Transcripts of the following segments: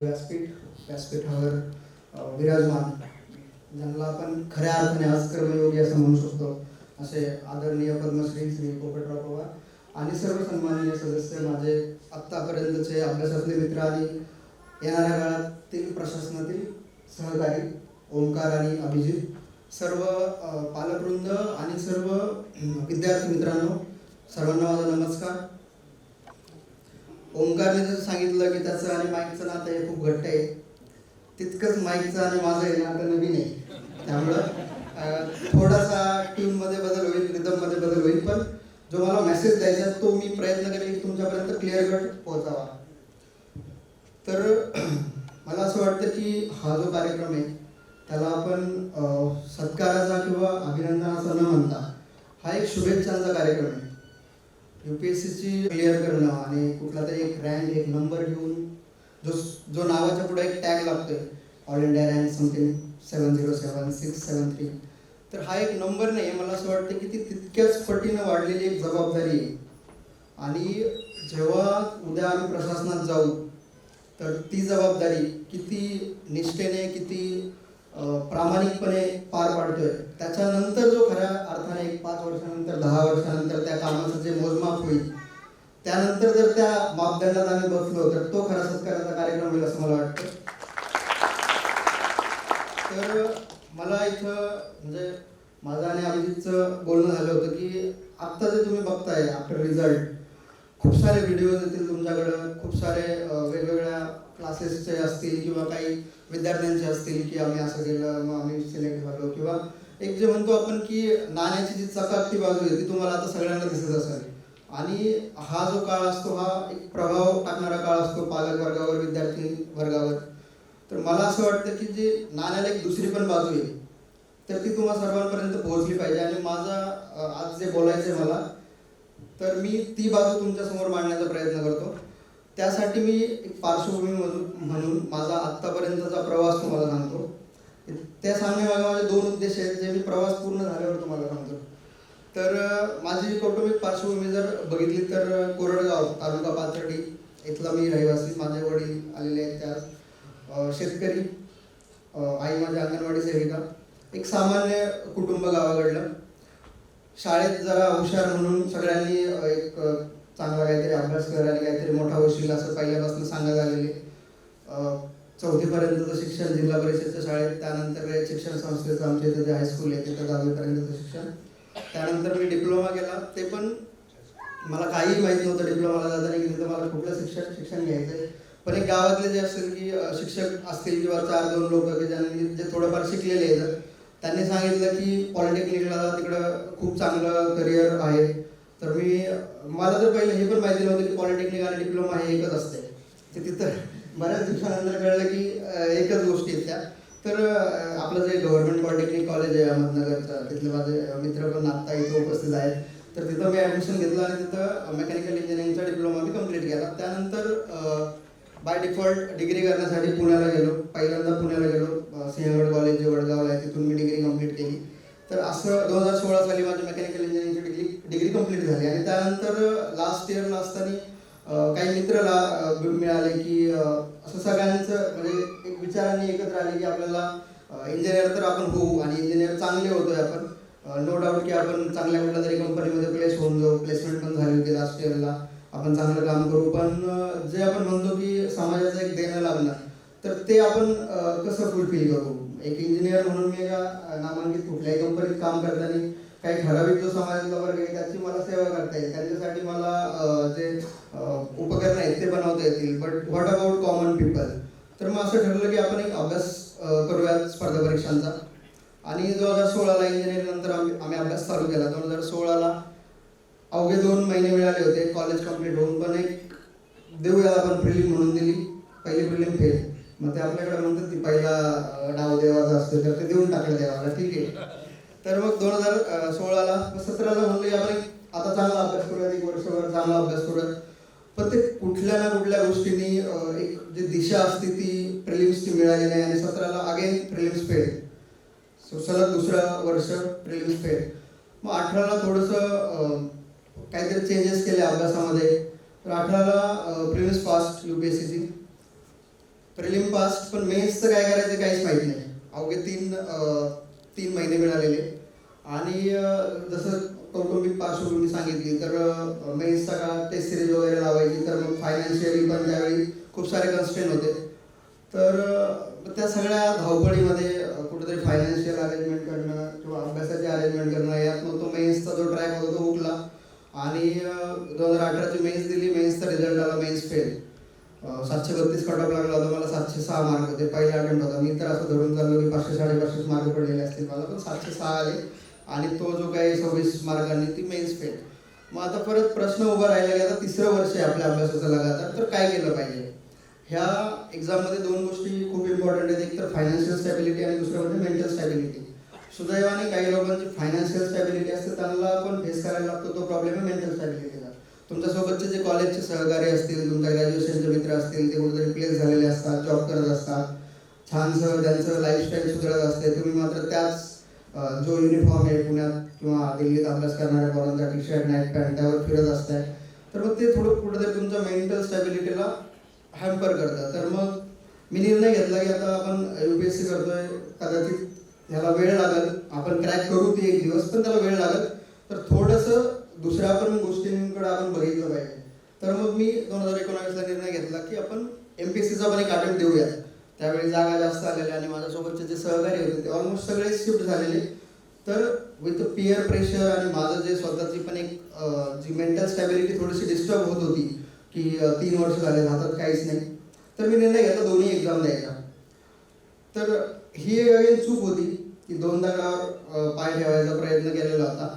व्यासपीठ व्यासपीठावर विराजमान. ज्यांना आपण खऱ्या अर्थाने आज कर्मयोगी असं म्हणू शकतो असे आदरणीय पद्मश्री श्री पोपटराव पवार आणि सर्व सन्माननीय सदस्य माझे आत्तापर्यंतचे अभ्यासातले मित्र आणि येणाऱ्या काळातील प्रशासनातील सहकारी ओंकार आणि अभिजित सर्व पालकवृंद आणि सर्व विद्यार्थी मित्रांनो सर्वांना माझा नमस्कार. ओंकारने जसं सांगितलं की त्याचं आणि माईकचं नातं हे खूप घट्ट आहे. तितकंच माईकचं आणि माझं हे नातं नवीन आहे. त्यामुळं थोडासा ट्यूनमध्ये बदल होईल रिदममध्ये बदल होईल पण जो मला मेसेज द्यायचा तो मी प्रयत्न करेन की तुमच्यापर्यंत क्लिअर कट पोहोचावा. तर मला असं वाटतं की हा जो कार्यक्रम आहे त्याला आपण सत्काराचा किंवा अभिनंदनाचा न म्हणता हा एक शुभेच्छांचा कार्यक्रम आहे. यूपीएससीची क्लिअर करणं आणि कुठला तरी एक रँक एक नंबर घेऊन जो जो नावाच्या पुढे एक टॅग लागतोय all India rank something seven zero seven six seven three तर हा एक नंबर नाही मला असं वाटतं की ती तितक्याच पटीनं वाढलेली एक जबाबदारी आहे. आणि जेव्हा उद्या आम्ही प्रशासनात जाऊ तर ती जबाबदारी किती निष्ठेने किती प्रामाणिकपणे पार पाडतोय. त्याच्यानंतर जो खऱ्या अर्थाने एक पाच वर्षानंतर दहा वर्षानंतर त्या कामाचं जे मोजमाप होईल त्यानंतर जर त्या मापदंडात आम्ही बसलो तर तो खरा सत्काराचा कार्यक्रम होईल असं मला वाटतं. तर मला इथं म्हणजे माझं आणि अभिजितचं बोलणं झालं होतं की आत्ता जे तुम्ही बघताय आफ्टर रिझल्ट खूप सारे व्हिडिओज येतील तुमच्याकडं खूप सारे वेगवेगळ्या क्लासेसचे असतील किंवा काही विद्यार्थ्यांचे असतील की आम्ही असं केलं मग आम्ही सिलेक्ट झालो. किंवा एक जे म्हणतो आपण की नाण्याची जी चकाकती बाजू आहे ती तुम्हाला आता सगळ्यांना दिसत असेल. आणि हा जो काळ असतो हा एक प्रभाव टाकणारा काळ असतो पालक वर्गावर विद्यार्थी वर्गावर. तर मला असं वाटतं की जे नाण्याला एक दुसरी पण बाजू आहे तर ती तुम्हा सर्वांपर्यंत पोहोचली पाहिजे. आणि माझा आज जे बोलायचं आहे मला तर मी ती बाजू तुमच्यासमोर मांडण्याचा प्रयत्न करतो. त्यासाठी मी एक पार्श्वभूमी म्हणून म्हणून माझा आत्तापर्यंतचा प्रवास तुम्हाला सांगतो. त्या सांगण्यामागे माझे दोन उद्देश आहेत जे मी प्रवास पूर्ण झाल्यावर तुम्हाला सांगतो. तर माझी कौटुंबिक पार्श्वभूमी जर बघितली तर कोरडगाव तालुका पाचर्डी इथला मी रहिवासी माझे वडील आलेले आहेत त्या शेतकरी आई माझ्या अंगणवाडी सेविका. एक सामान्य कुटुंब गावाकडलं. शाळेत जरा हुशार म्हणून सगळ्यांनी एक चांगला काहीतरी अभ्यास कर आणि काहीतरी मोठा होशील असं पहिल्यापासून सांगत आलेले. चौथीपर्यंतचं शिक्षण जिल्हा परिषदच्या शाळेत त्यानंतर शिक्षण संस्थेचं आमच्या इथं जे हायस्कूल आहे तिथं दहावीपर्यंतचं शिक्षण. त्यानंतर मी डिप्लोमा केला. ते पण मला काही माहिती नव्हतं डिप्लोमाला जाताना की तिथं मला कुठलं शिक्षण शिक्षण घ्यायचं आहे. पण एक गावातले जे असतील की शिक्षक असतील किंवा चार दोन लोक की ज्यांनी जे थोडंफार शिकलेले आहेत त्यांनी सांगितलं की पॉलिटेक्निकला तिकडं खूप चांगलं करिअर आहे. तर मी मला तर पहिलं हे पण माहिती नव्हतं की पॉलिटेक्निक आणि डिप्लोमा हे एकच असते. ते तिथं बऱ्याच दिवसानंतर कळलं की एकच गोष्टी आहेत त्या. तर आपलं जे गव्हर्नमेंट पॉलिटेक्निक कॉलेज आहे अहमदनगरचं तिथले माझे मित्र पण आत्ता इथं उपस्थित आहेत. तर तिथं मी ॲडमिशन घेतलं आणि तिथं मेकॅनिकल इंजिनिअरिंगचा डिप्लोमा मी कंप्लीट केला. त्यानंतर बाय डिफॉल्ट डिग्री करण्यासाठी पुण्याला गेलो. पहिल्यांदा पुण्याला गेलो. सिंहगड कॉलेज जे वडगावला आहे तिथून मी डिग्री कंप्लीट केली. तर असं दोन हजार सोळा साली माझी मेकॅनिकल इंजिनिअरिंगची डिग्री डिग्री कंप्लीट झाली. आणि त्यानंतर लास्ट इयरला असताना काही मित्रला मिळाले की असं सगळ्यांचं म्हणजे एक विचारांनी एकत्र आले की आपल्याला इंजिनियर तर आपण होऊ आणि इंजिनियर चांगले होतोय आपण. नो डाऊट की आपण चांगल्या कुठल्या तरी कंपनीमध्ये प्लेस होऊन जाऊ. प्लेसमेंट पण झाली होती लास्ट इयरला आपण चांगलं काम करू. पण जे आपण म्हणतो की समाजाचं एक देणं लागलं तर ते आपण कसं फुलफिल करू? एक इंजिनियर म्हणून मी एका नामांकित कुठल्याही कंपनीत काम करताना काही ठराविक जो समाजातला वर्ग आहे त्याची मला सेवा करता येईल. त्यांच्यासाठी मला जे उपकरणं आहेत ते बनवता येतील. But what about common people तर मग असं ठरलं की आपण एक अभ्यास करूयात स्पर्धा परीक्षांचा. आणि दोन हजार सोळाला इंजिनिअरिंग नंतर आम्ही आम्ही अभ्यास चालू केला. दोन हजार सोळाला अवघे दोन महिने मिळाले होते. कॉलेज कंप्लीट होऊन पण एक देऊया आपण प्रिलिम म्हणून दिली. पहिली प्रिलिम फेल मग ते आपल्याकडे म्हणतात की पहिला डाव देवाचा असतो तर ते देऊन टाकलं देवाला. ठीक आहे. तर मग दोन हजार सोळाला सतराला म्हणलं आपण एक आता चांगला अभ्यास करूयात एक वर्षभर चांगला अभ्यास करूयात पण ते कुठल्या ना कुठल्या गोष्टींनी एक जी दिशा असते ती प्रिलिम्सची मिळाली नाही आणि सतराला अगेन प्रिलिम्स फेल सो सलग दुसरं वर्ष प्रिलिम्स फेल मग अठराला थोडंसं काहीतरी चेंजेस केले अभ्यासामध्ये. तर अठराला prelims pass U P S सीची प्रिलिम पास पण मेन्सचं काय करायचं काहीच माहिती नाही. अवघे तीन तीन महिने मिळालेले. आणि जसं कौटुंबिक पार्श्वभूमी सांगितली तर मेन्सचा का टेस्ट सिरीज वगैरे लावायची तर मग फायनान्शियली पण त्यावेळी खूप सारे कन्स्टेंट होते. तर त्या सगळ्या धावपळीमध्ये कुठेतरी फायनान्शियल अरेंजमेंट करणं किंवा अभ्यासाचे अरेंजमेंट करणं यात मग तो मेन्सचा जो ट्रॅक होता तो उठला. आणि दोन हजार अठराची मेन्स दिली मेन्सचा रिझल्ट आला मेन्स फेल सातशे बत्तीस कट ऑफ लागला होता मला सातशे सहा मार्क होते. पहिला अटेम्प्ट होता. मी तर असं धरून चाललो की पाचशे साडेपाचशेच मार्क पडलेले असतील मला पण सातशे सहा आले. आणि तो जो काही सव्वीस मार्कांनी ती मेन्स फेल मग आता परत प्रश्न उभा राहिला की आता तिसरं वर्ष आहे आपल्या अभ्यासाचं लगातार. तर काय केलं पाहिजे? ह्या एक्झाममध्ये दोन गोष्टी खूप इम्पॉर्टंट आहेत. एक तर फायनान्शियल स्टॅबिलिटी आणि दुसरं म्हणजे मेंटल स्टॅबिलिटी सुदैवाने काही लोकांची फायनान्शियल स्टॅबिलिटी असते त्यांना पण फेस करायला लागतो. तो प्रॉब्लेम आहे मेंटल स्टॅबिलिटीचा तुमच्यासोबतचे जे कॉलेजचे सहकारी असतील तुमच्या ग्रॅज्युएशनचे मित्र असतील ते कुठेतरी प्लेस झालेले असतात जॉब करत असतात. छानसं त्यांचं लाईफस्टाईल सुधारत असते. तुम्ही मात्र त्याच जो युनिफॉर्म आहे पुण्यात किंवा दिल्लीत अभ्यास करणाऱ्या पोरांचा टी शर्ट नाईट पॅन्ट त्यावर फिरत असताय तर मग ते थोडं कुठेतरी तुमच्या मेंटल स्टॅबिलिटीला हॅम्पर करतं. तर मग मी निर्णय घेतला की आता आपण यू पी एस सी करतोय. कदाचित ह्याला वेळ लागेल. आपण क्रॅक करू ती एक दिवस पण त्याला वेळ लागेल. तर थोडंसं दुसऱ्या पण गोष्टींकडे आपण बघितलं पाहिजे. तर मग मी दोन हजार एकोणावीसला निर्णय घेतला की आपण एम पी सीचा पण एक अटेम्प्ट देऊया त्यावेळी जागा जास्त आलेल्या आणि माझ्यासोबतचे जे सहकारी होते ते ऑलमोस्ट सगळे शिफ्ट झालेले. तर विथ पिअर प्रेशर आणि माझं जे स्वतःची पण एक जी मेंटल स्टॅबिलिटी थोडीशी डिस्टर्ब होत होती की तीन वर्ष झाले हातात काहीच नाही. तर मी निर्णय घेतला दोन्ही एक्झाम द्यायचा तर ही एक चूक होती की दोनदा पाय ठेवायचा प्रयत्न केलेला होता.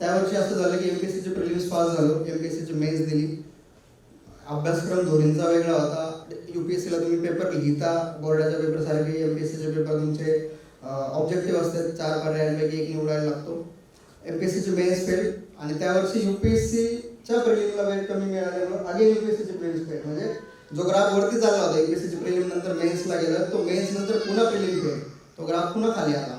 त्यावर्षी असं झालं की एम पी सीचे प्रिलिम्स पास झालो एम पी एमपीएससीची मेन्स दिली. अभ्यासक्रम दोन्हींचा वेगळा होता. यू पी एस सीला तुम्ही पेपर लिहिता बोर्डाच्या पेपरसारखे एम पी एस सीचे पेपर तुमचे ऑब्जेक्टिव्ह असतात चार पर्यायांपैकी एक निवडायला लागतो. एम पी एस सीचे मेन्स फेल आणि त्यावर्षी सीच्या प्रिलिमला वेळ कमी मिळाल्यामुळे अगेन युपीएससीची प्रिलिम्स फेल म्हणजे जो ग्राफ वरती चालला होता एमपीएससीची प्रिलिम नंतर मेन्सला गेला तो मेन्स नंतर पुन्हा प्रिलिम फेल तो ग्राफ पुन्हा खाली आला.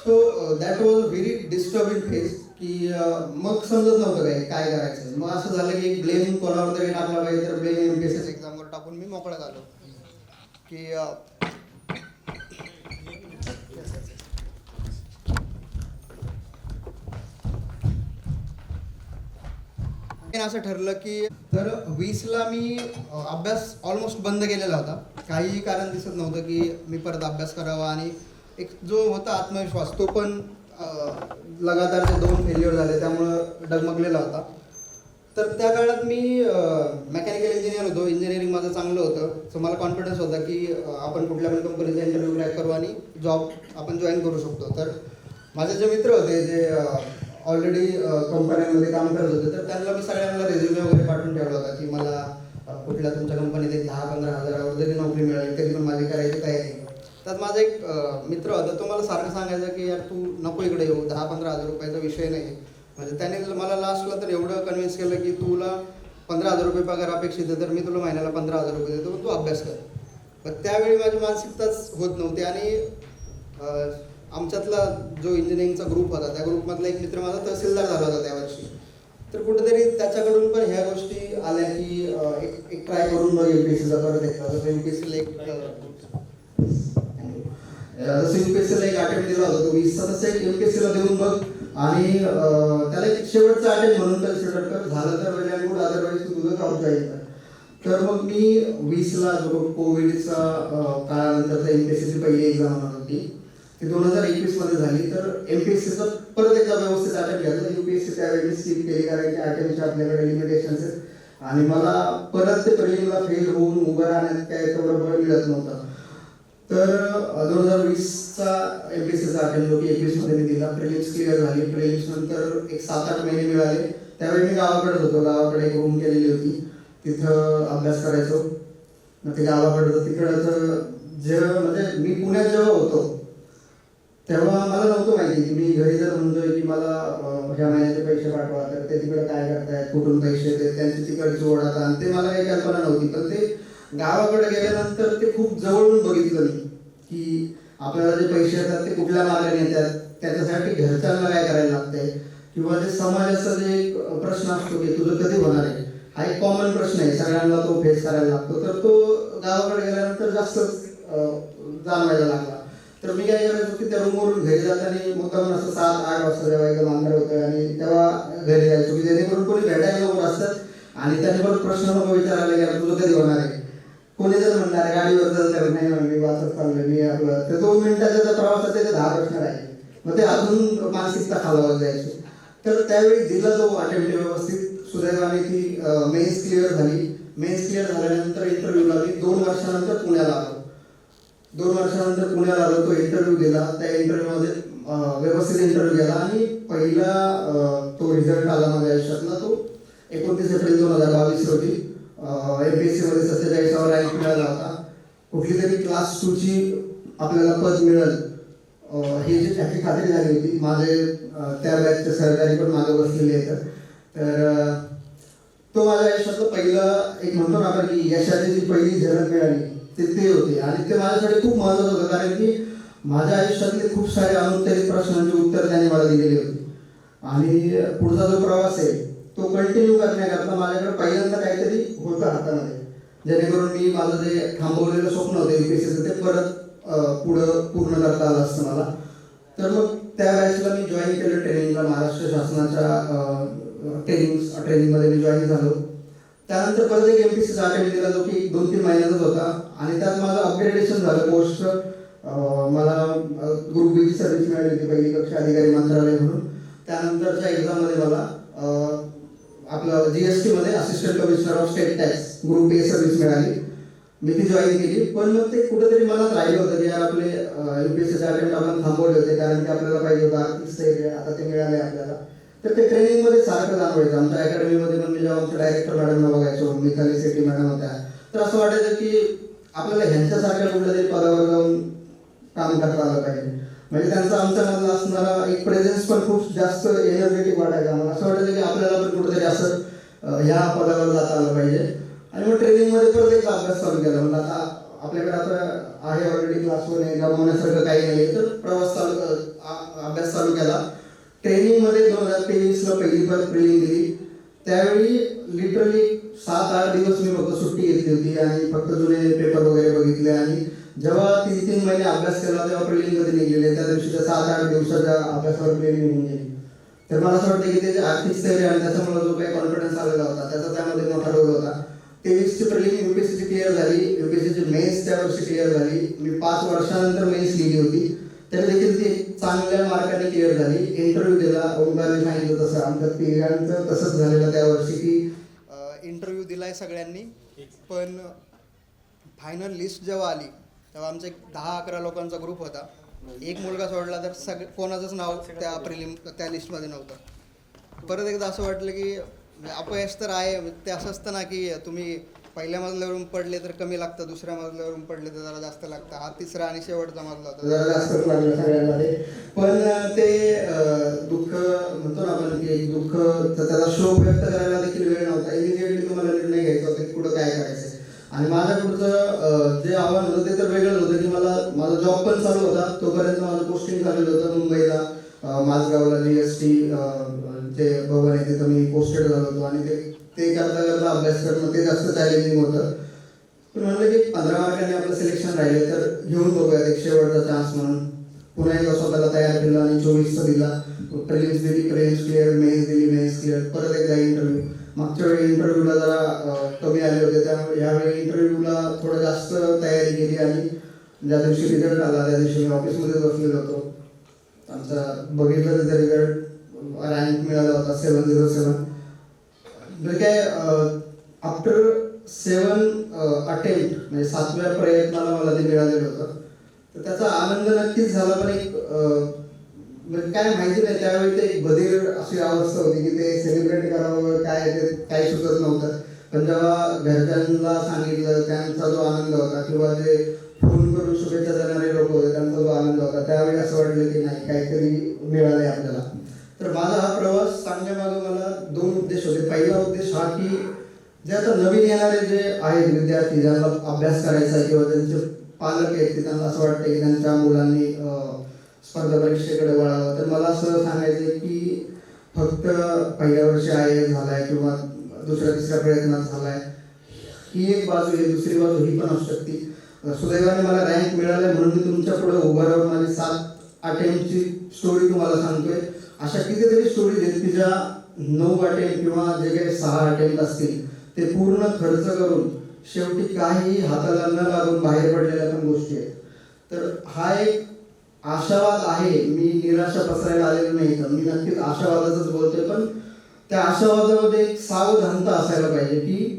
So that was very disturbing phase की uh, मग समजत नव्हतं काय काय करायचं. मग असं झालं की एक ब्लेम कोणावर तरी टाकला पाहिजे तर blame M P S S एक्झामवर टाकून मी मोकळा झालो. की uh, असं ठरलं की तर वीसला मी uh, अभ्यास ऑलमोस्ट बंद केलेला होता. काहीही कारण दिसत नव्हतं की मी परत अभ्यास करावा आणि एक जो होता आत्मविश्वास तो पण लगातारचे दोन फेल्युअर झाले त्यामुळं डगमगलेला होता. तर त्या काळात मी मेकॅनिकल इंजिनियर होतो. इंजिनिअरिंग माझं चांगलं होतं. सो मला कॉन्फिडन्स होता की आपण कुठल्या पण कंपनीचा इंटरव्ह्यू क्रॅक करू आणि जॉब आपण जॉईन करू शकतो. तर माझे जे मित्र होते जे ऑलरेडी कंपन्यांमध्ये काम करत होते तर त्यांना मी सगळ्यांना रेझ्युमे वगैरे पाठवून ठेवला होता की मला कुठल्या तुमच्या कंपनीत एक दहा पंधरा हजारावर जरी नोकरी मिळाली तरी पण माझी करायची तयारी आहे. त्यात माझा एक मित्र होता तो मला सारखं सांगायचा की यार तू नको इकडे येऊ दहा पंधरा हजार रुपयाचा विषय नाही. म्हणजे त्याने मला लास्टला तर एवढं कन्व्हिन्स केलं की तुला पंधरा हजार रुपये पगार अपेक्षित आहे तर मी तुला महिन्याला पंधरा हजार रुपये देतो पण तू अभ्यास कर. पण त्यावेळी माझी मानसिकताच होत नव्हती आणि आमच्यातला जो इंजिनिअरिंगचा ग्रुप होता त्या ग्रुपमधला एक मित्र माझा तहसीलदार झाला होता त्या वर्षी. तर कुठेतरी त्याच्याकडून पण ह्या गोष्टी आल्या की एक एक ट्राय करून बघ एमपीएससीचा परत एकदा. एस सीला एक जसं युपीएससीला एक अटेम्प्ट दिला होता तो वीसचा तसं एक एमपीएससीला देऊन बघ. आणि त्याला एक शेवटचा अटेम्प्ट म्हणून कन्सिडर कर. झालं तर वेळ आणि गुड अदरवाईज तू तुझं काम जॉईन तर मग मी वीसला जो कोविडचा पी एस सीची पहिली एक्झाम होणार होती ती दोन हजार एकवीसमध्ये झाली. तर एम पी एस सीचा परत एकदा व्यवस्थित अटेम्प्ट एस सी त्यावेळी स्किप केली कारण की अटेम्प्टचे आपल्याकडे लिमिटेशन्स आहेत. आणि मला परत ते प्रेमला फेल होऊन उभं राहण्यात काय तेवढं बळ मिळत नव्हतं. तर दोन हजार वीसचा एम पी सीचा अटेम्प्ट जो की एकवीसमध्ये मी दिला प्रिलिम्स क्लिअर झाली. प्रिलिम्स नंतर एक सात आठ महिने मिळाले. त्यावेळी मी गावाकडेच होतो. गावाकडे एक रूम केलेली होती. तिथं अभ्यास करायचो. मग ते गावाकडचं तिकडचं जे म्हणजे मी पुण्यात जेव्हा होतो तेव्हा मला नव्हतं माहिती की मी घरी जर म्हणतोय की मला ह्या महिन्याचे पैसे पाठवा तर ते तिकडे काय करतायत कुठून पैसे ते त्यांची तिकडची ओढ आता आणि ते मला काही कल्पना नव्हती. पण ते गावाकडे गेल्यानंतर ते खूप जवळून बघितलं मी की आपल्याला जे पैसे येतात ते कुठल्या मार्गाने येतात त्याच्यासाठी घरच्यांना काय करायला लागतंय? किंवा जे समाजाचा जे प्रश्न असतो की तुझं कधी होणार आहे? हा एक कॉमन प्रश्न आहे सगळ्यांना तो फेस करायला लागतो. तर तो गावाकडे गेल्यानंतर जास्त जाणवायला लागला. तर मी काय करायचो की त्या रूमवरून घरी जाताना मुद्दाम असं सात आठ वाजता जेव्हा एकदम अंधार होतं आणि तेव्हा घरी जायचो की जेणेकरून कोणी भेटायला लोक असतात आणि त्याने पण प्रश्न नको विचारायला गेला तुझं कधी होणार आहे? कोणी जर म्हणणार आहे, गाडीवर जर तर नाही मी वाचत चाललोय मी आपलं तर दोन मिनिटाचा जर प्रवास असेल तर दहा प्रश्न राहिले मग ते अजून मानसिकता खालावर जायचो. तर त्यावेळी दिला जो अटेम्प्ट व्यवस्थित सुदैवाने ती मेन्स क्लिअर झाली. मेन्स क्लिअर झाल्यानंतर इंटरव्ह्यूला मी दोन वर्षानंतर पुण्याला आलो. दोन वर्षानंतर पुण्याला आलो तो इंटरव्ह्यू दिला. त्या इंटरव्ह्यूमध्ये व्यवस्थित इंटरव्ह्यू गेला. आणि पहिला तो रिझल्ट आला माझ्या आयुष्यातला तो एकोणतीस एप्रिल दोन हजार बावीस रोजी. एम पी एस सीमध्ये सत्तेचाळीसावा रँक मिळाला होता कुठली तरी क्लास टूची आपल्याला पद मिळेल. हे ही जी त्याची खात्री झाली होती माझे त्या बॅचचे सहकारी पण मागे बसलेले आहेत. तर तो माझ्या आयुष्यातलं पहिलं एक म्हणतो ना आपण की यशाची जी पहिली झलक मिळाली ते ते होते. आणि ते माझ्यासाठी खूप महत्वाचं होतं कारण की माझ्या आयुष्यातले खूप सारे अनुत्तरित प्रश्नांची उत्तर त्याने मला दिलेली होती. आणि पुढचा जो प्रवास आहे तो कंटिन्यू करण्याकरता माझ्याकडे पहिल्यांदा काहीतरी होतं हातामध्ये. जेणेकरून मी माझं जे थांबवलेलं स्वप्न होतं युपीएससीचं ते परत पुढं पूर्ण करता आलं असतं मला. तर मग त्या बॅचला मी जॉईन केलं ट्रेनिंगला महाराष्ट्र शासनाच्या ट्रेनिंग ट्रेनिंगमध्ये मी जॉईन झालो. त्यानंतर परत एक एम पी सीचा अटेंड केला जो की दोन तीन महिन्यातच होता. आणि त्यात माझं अपग्रेडेशन झालं पोस्ट मला ग्रुप बीची सर्व्हिस मिळाली होती पहिली कक्षा अधिकारी मंत्रालय म्हणून. त्यानंतरच्या एक्झाममध्ये मला आपलं जीएसटी मध्ये assistant commissioner of state tax group A service मिळाली. मी ती जॉईन केली. पण मग ते कुठेतरी मनात राहिलं होतं की यार आपले युपीएससीचे अटेम्प्ट आपण थांबवले होते कारण की आपल्याला पाहिजे होतं आर्थिक स्थैर्य आता ते मिळाले आपल्याला. तर ते ट्रेनिंगमध्ये सारखं जाणवायचं आमच्या अकॅडमीमध्ये पण मी जेव्हा आमच्या डायरेक्टर मॅडमला बघायचो मिथाली सेठी मॅडम होत्या. तर असं वाटायचं की आपल्याला ह्यांच्यासारख्या कुठल्या तरी पदावर जाऊन काम करता आलं पाहिजे. म्हणजे त्यांचा आमच्यामधला असणारा एक प्रेझेन्स पण खूप जास्त एनर्जेटिक वाटायचा मला असं वाटायचं की आपल्याला पण कुठेतरी असं ह्या पदावर जाता आलं पाहिजे. आणि मग ट्रेनिंगमध्ये परत एक अभ्यास चालू केला. म्हणजे आता आपल्याकडे आता आहे ऑलरेडी क्लास वन गमावण्यासारखं काही नाही तर प्रवास चालू अभ्यास चालू केला. ट्रेनिंगमध्ये दोन हजार तेवीसला पहिली परत ट्रेनिंग दिली. त्यावेळी लिटरली सात आठ दिवस मी फक्त सुट्टी घेतली होती. आणि फक्त जुने पेपर वगैरे बघितले. आणि जेव्हा तीन तीन महिने अभ्यास केला तेव्हा प्रिलिंग कधी निघलेले त्या दिवशीच्या सात आठ दिवसाच्या अभ्यासावर प्रिलिंग निघून गेली. तर मला असं वाटतं की ते आर्थिक स्थैर्य आणि त्याच्यामुळे जो काही कॉन्फिडन्स आलेला होता त्याचा त्यामध्ये मोठा रोल होता. तेवीसची प्रिलिंग युपीएससीची क्लिअर झाली. युपीएससीची मेन्स त्या वर्षी क्लिअर झाली. मी पाच वर्षानंतर मेन्स लिहिली होती. तरी देखील ती चांगल्या मार्काने क्लिअर झाली. इंटरव्ह्यू दिला. ओंकारने सांगितलं तसं. आमच्या तिघांचं तसंच झालेलं त्या वर्षी की इंटरव्ह्यू दिलाय सगळ्यांनी. पण फायनल लिस्ट जेव्हा आली तेव्हा आमचा एक दहा अकरा लोकांचा ग्रुप होता. एक मुलगा सोडला तर सग कोणाचंच नाव त्या प्रिलिम त्या लिस्टमध्ये नव्हतं. परत एकदा असं वाटलं की म्हणजे अपयश तर आहे म्हणजे ते असं असतं ना की तुम्ही पहिल्या मजल्यावरून पडले तर कमी लागतं दुसऱ्या मजल्यावरून पडले तर जरा जास्त लागतं. हा तिसरा आणि शेवटचा मजला होता. जरा जास्तच लागलं सगळ्यांमध्ये. पण ते दुःख म्हणतो ना आपण की दुःख त्याचा त्याला शोक व्यक्त करायला देखील वेळ नव्हता. इमिजिएटली तुम्हाला निर्णय घ्यायचा होता की पुढं काय करायचं. आणि माझ्या पुढचं जे आव्हान होतं ते तर वेगळंच होतं की मला माझा जॉब पण चालू होता. तोपर्यंत माझं पोस्टिंग झालेलं होतं मुंबईला. माझगावला जी एस टी जे भवन आहे तिथं मी पोस्टेड झालो होतो. आणि ते ते करता करता अभ्यास करणं ते जास्त चॅलेंजिंग होतं. पण म्हणलं की पंधरा मार्कांनी आपलं सिलेक्शन राहिले तर घेऊन बघूयात. एक शेवटचा चान्स म्हणून. पुन्हा एकदा स्वतःला तयार केलं आणि चोवीसचा दिला. प्रिलिम्स दिली प्रिलिम्स क्लिअर मेन्स दिली मेन्स क्लिअर परत एकदा इंटरव्ह्यू मागच्या वेळी इंटरव्ह्यूला जरा कमी आले होते. त्यामुळे यावेळी इंटरव्ह्यूला थोडं जास्त तयारी केली आणि ज्या दिवशी रिझल्ट आला त्या दिवशी मी ऑफिसमध्ये बसलेलो होतो. आमचा बघितलं त्याचा रिझल्ट रँक मिळाला होता सेवन झिरो सेवन म्हणजे काय आफ्टर सेवन अटेम्प्ट म्हणजे सातव्या प्रयत्नाला मला ते मिळालेलं होतं. तर त्याचा आनंद नक्कीच झाला पण एक म्हणजे काय माहिती नाही त्यावेळी ते बधीर अशी अवस्था होती की ते सेलिब्रेट करावं काय ते काही सुचत नव्हतं. पण जेव्हा घरच्यांना सांगितलं त्यांचा जो आनंद होता किंवा जे फोन करून शुभेच्छा देणारे लोक होते त्यांचा जो आनंद होता त्यावेळी असं वाटलं की नाही काहीतरी मिळालंय आपल्याला. तर माझा हा प्रवास सांगण्यामागं मला दोन उद्देश होते. पहिला उद्देश हा की जे आता नवीन येणारे जे आहेत विद्यार्थी ज्यांना अभ्यास करायचा आहे किंवा त्यांचे पालक आहेत त्यांना असं वाटतं की त्यांच्या मुलांनी स्पर्धा परीक्षेकडे वळावं. तर मला असं सांगायचं आहे की फक्त पहिल्या वर्षी आय एस झालाय किंवा दुसऱ्या तिसऱ्या प्रयत्नात झालाय ही एक बाजू आहे दुसरी बाजू ही पण असू शकते. सुदैवाने मला रँक मिळाला म्हणून मी तुमच्यापुढे उभा राहून माझी सात अटेम्पची स्टोरी तुम्हाला सांगतोय. अशा कितीतरी स्टोरी आहेत की ज्या नऊ अटेम्प्ट किंवा जे काही सहा अटेम्प्ट असतील ते पूर्ण खर्च करून शेवटी काही हाताला न लागून बाहेर पडलेल्या पण गोष्टी आहेत. तर हा एक आशावाद आहे मी निराशा पसरायला आलेलो नाही तर मी नक्कीच आशावादाच बोलतोय पण त्या आशावादामध्ये एक सावधानता असायला पाहिजे की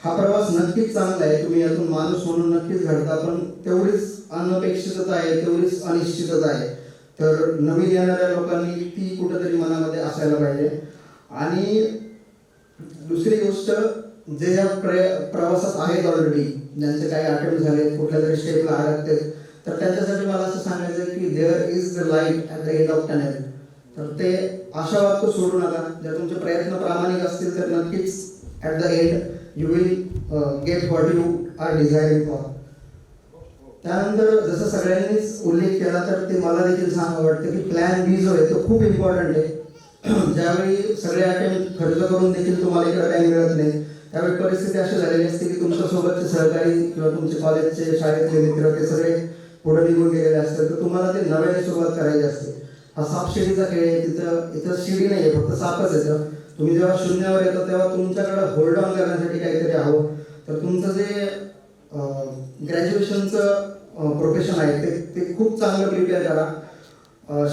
हा प्रवास नक्कीच चांगला आहे. तुम्ही यातून माणूस म्हणून नक्कीच घडता पण तेवढीच अनपेक्षितता आहे तेवढीच अनिश्चितता आहे. तर नवीन येणाऱ्या लोकांनी ती कुठंतरी मनामध्ये असायला पाहिजे. आणि दुसरी गोष्ट जे या प्र प्रवासात आहेत ऑलरेडी ज्यांचे काही अटेम्प्ट झाले कुठल्या तरी स्टेपला अडकते तर त्यांच्यासाठी मला असं सांगायचं की there is the light at the end of tunnel तर ते आशावाद वाक्य सोडू नका. जर तुमचे प्रयत्न प्रामाणिक असतील तर नक्कीच at the end you will get what you are desiring for त्यानंतर जसं सगळ्यांनीच उल्लेख केला तर ते मला देखील सांगा वाटतं की प्लॅन बी जो आहे तो खूप इम्पॉर्टंट आहे. ज्यावेळी सगळे अटेम्प्ट खर्च करून देखील तुम्हाला इकडे काही मिळत नाही त्यावेळी परिस्थिती अशी झालेली असते की तुमच्यासोबतचे सहकारी किंवा तुमचे कॉलेजचे शाळेतले मित्र ते सगळे पुढे निघून गेलेले असतात तर तुम्हाला ते नव्याने सुरुवात करायची असते. हा साप शिडीचा खेळ आहे तिथं इथं शिडी नाही आहे फक्त सापच येतं तुम्ही जेव्हा शून्यावर येतो तेव्हा तुमच्याकडे होल्ड ऑन करण्यासाठी काहीतरी हवं. तर तुमचं जे ग्रॅज्युएशनचं प्रोफेशन आहे ते ते खूप चांगलं प्रिपेअर करा.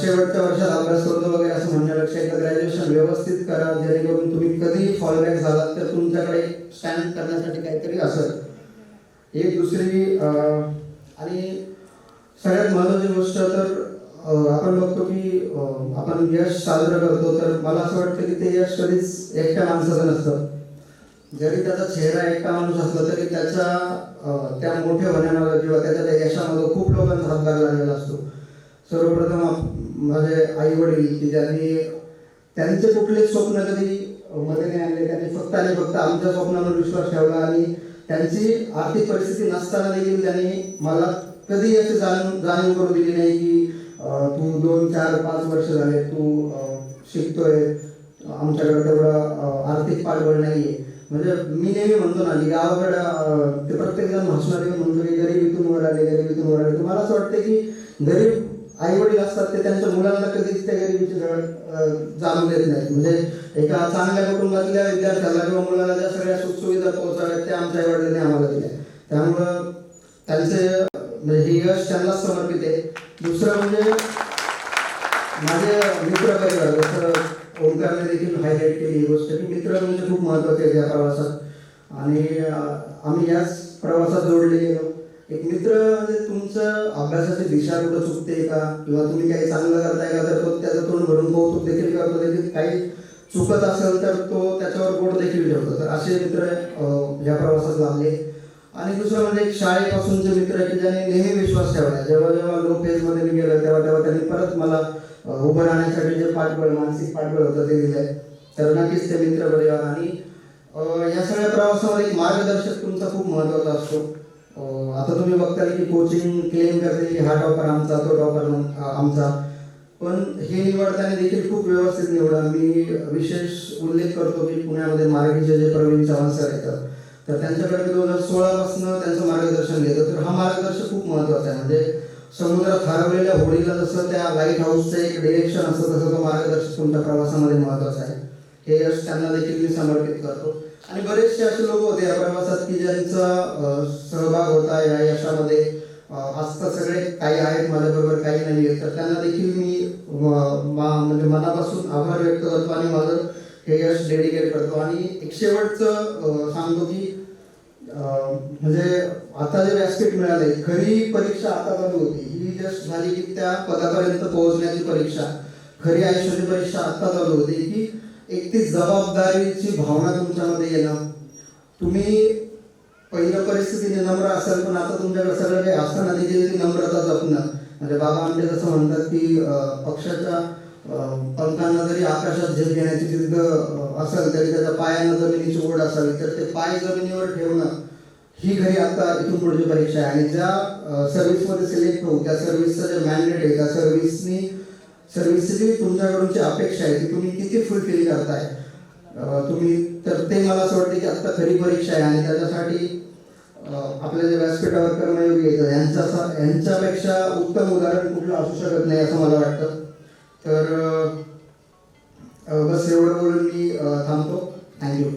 शेवटच्या वर्षात अभ्यास करतो वगैरे असं म्हणण्यापेक्षा एकदा ग्रॅज्युएशन व्यवस्थित करा जेणेकरून तुम्ही कधीही फॉलबॅक झालात तर तुमच्याकडे स्टँड करण्यासाठी काहीतरी असेल. एक दुसरी आणि सगळ्यात महत्वाची गोष्ट तर आपण बघतो की आपण यश साजरं करतो तर मला असं वाटतं की ते यश कधीच एकट्या माणसाचं नसतं. जरी त्याचा चेहरा एकटा माणूस असला तरी त्याच्या त्या मोठ्या होण्यामागं किंवा त्याच्या त्या यशामागं खूप लोकांचा हातभार लागलेला असतो. सर्वप्रथम माझे आई वडील की ज्यांनी त्यांचे कुठलेच स्वप्न कधी मध्ये नाही आणले त्यांनी फक्त आणि फक्त आमच्या स्वप्नावर विश्वास ठेवला आणि त्यांची आर्थिक परिस्थिती नसताना देखील त्यांनी मला कधी असे जाणीव जाणीव करू दिली नाही की तू दोन चार पाच वर्ष झाले तू शिकतोय आमच्याकडे तेवढं आर्थिक पाठबळ नाहीये. म्हणजे मी नेहमी म्हणतो ना की गावाकडे ते प्रत्येक जण भाषणात म्हणतो की गरिबीतून वर आले गरिबीतून वर आले. तुम्हाला असं वाटतं की गरीब आई वडील असतात ते त्यांच्या मुलांना कधीच त्या गरिबीची झळ जाणून देत नाहीत. म्हणजे एका चांगल्या कुटुंबातल्या विद्यार्थ्याला किंवा मुलाला ज्या सगळ्या सुखसुविधा पोहोचाव्यात त्या आमच्या आई वडिलांनी आम्हाला दिल्या. त्यामुळं त्यांचे म्हणजे हे यश त्यांनाच समर्पित आहे. दुसरं म्हणजे माझे मित्र परिवार जसं ओंकारने देखील हायलाईट केली ही गोष्ट की मित्र म्हणजे खूप महत्त्वाचे आहेत या प्रवासात. आणि आम्ही याच प्रवासात जोडले गेलो एक मित्र म्हणजे तुमचं अभ्यासाची दिशा कुठं चुकते का? किंवा तुम्ही काही चांगलं करताय का? तर तो त्याचं तोंड भरून कौतुक देखील करतो. देखील काही चुकत असेल तर तो त्याच्यावर बोट देखील ठेवतो. तर असे मित्र या प्रवासात लाभले आणि दुसरं म्हणजे एक शाळेपासूनचे मित्र आहे की ज्यांनी नेहमी विश्वास ठेवला. जेव्हा जेव्हा लो फेजमध्ये मी गेलो तेव्हा तेव्हा त्यांनी परत मला उभं राहण्यासाठी जे पाठबळ मानसिक पाठबळ होतं ते दिलंय. तर नक्कीच ते मित्र परिवार आणि या सगळ्या प्रवासामध्ये एक मार्गदर्शक तुमचा खूप महत्त्वाचा असतो. आता तुम्ही बघताल की कोचिंग क्लेम करते की हा टॉपर आमचा तो टॉपर आमचा. पण हे निवडताना देखील खूप व्यवस्थित निवडा. मी विशेष उल्लेख करतो की पुण्यामध्ये मराठीचे जे प्रवीण चव्हाण सर येतात तर त्यांच्याकडे दोन हजार सोळापासून त्यांचं मार्गदर्शन घेतो तर हा मार्गदर्शन खूप महत्त्वाचा आहे. म्हणजे समुद्रात हरवलेल्या होडीला जसं त्या लाइट हाऊसचं एक डिरेक्शन असतं तसं तो मार्गदर्शक तुमच्या प्रवासामध्ये महत्त्वाचा आहे. हे यश त्यांना देखील मी समर्पित करतो. आणि बरेचसे असे लोक होते या प्रवासात की ज्यांचा सहभाग होता या यशामध्ये. आजकाल आज तर सगळे काही आहेत माझ्याबरोबर काही नाही आहेत. तर त्यांना देखील मी मा- म्हणजे मनापासून आभार व्यक्त करतो. आणि माझं हे यश डेडिकेट करतो. आणि एक शेवटचं सांगतो की म्हणजे आता जे व्यासपीठ मिळाले खरी परीक्षा आता चालू होती. ही जस्ट झाली की त्या पदापर्यंत पोहोचण्याची परीक्षा. खरी आयुष्याची परीक्षा आता चालू होती. की एक ती जबाबदारीची भावना तुमच्यामध्ये येणं तुम्ही पहिल्या परिस्थितीने नम्र असाल पण आता तुमच्याकडे सगळं काही असताना देखील नम्रता जपणं म्हणजे बाबा आमचे जसं म्हणतात की पक्षाच्या पंखांना जरी आकाशात झेप घेण्याची जिद्द असेल तरी त्याच्या पायांना जमिनीची ओढ असावी तर ते पाय जमिनीवर ठेवणं ही घरी आता इथून पुढची परीक्षा आहे. आणि ज्या सर्व्हिसमध्ये सिलेक्ट होऊ त्या सर्व्हिसचं जे मॅन्डेट आहे त्या सर्व्हिसनी सर्व्हिसची जी तुमच्याकडूनची अपेक्षा आहे ती तुम्ही किती फुलफिल करताय? तुम्ही तर ते मला असं वाटतं की आत्ता खरी परीक्षा आहे. आणि त्याच्यासाठी आपल्या जे व्यासपीठावर कर्मयोगी येतात यांचा यांच्यापेक्षा उत्तम उदाहरण कुठलं असू शकत नाही असं मला वाटतं. तर बस एवढं बोलून मी थांबतो. थँक्यू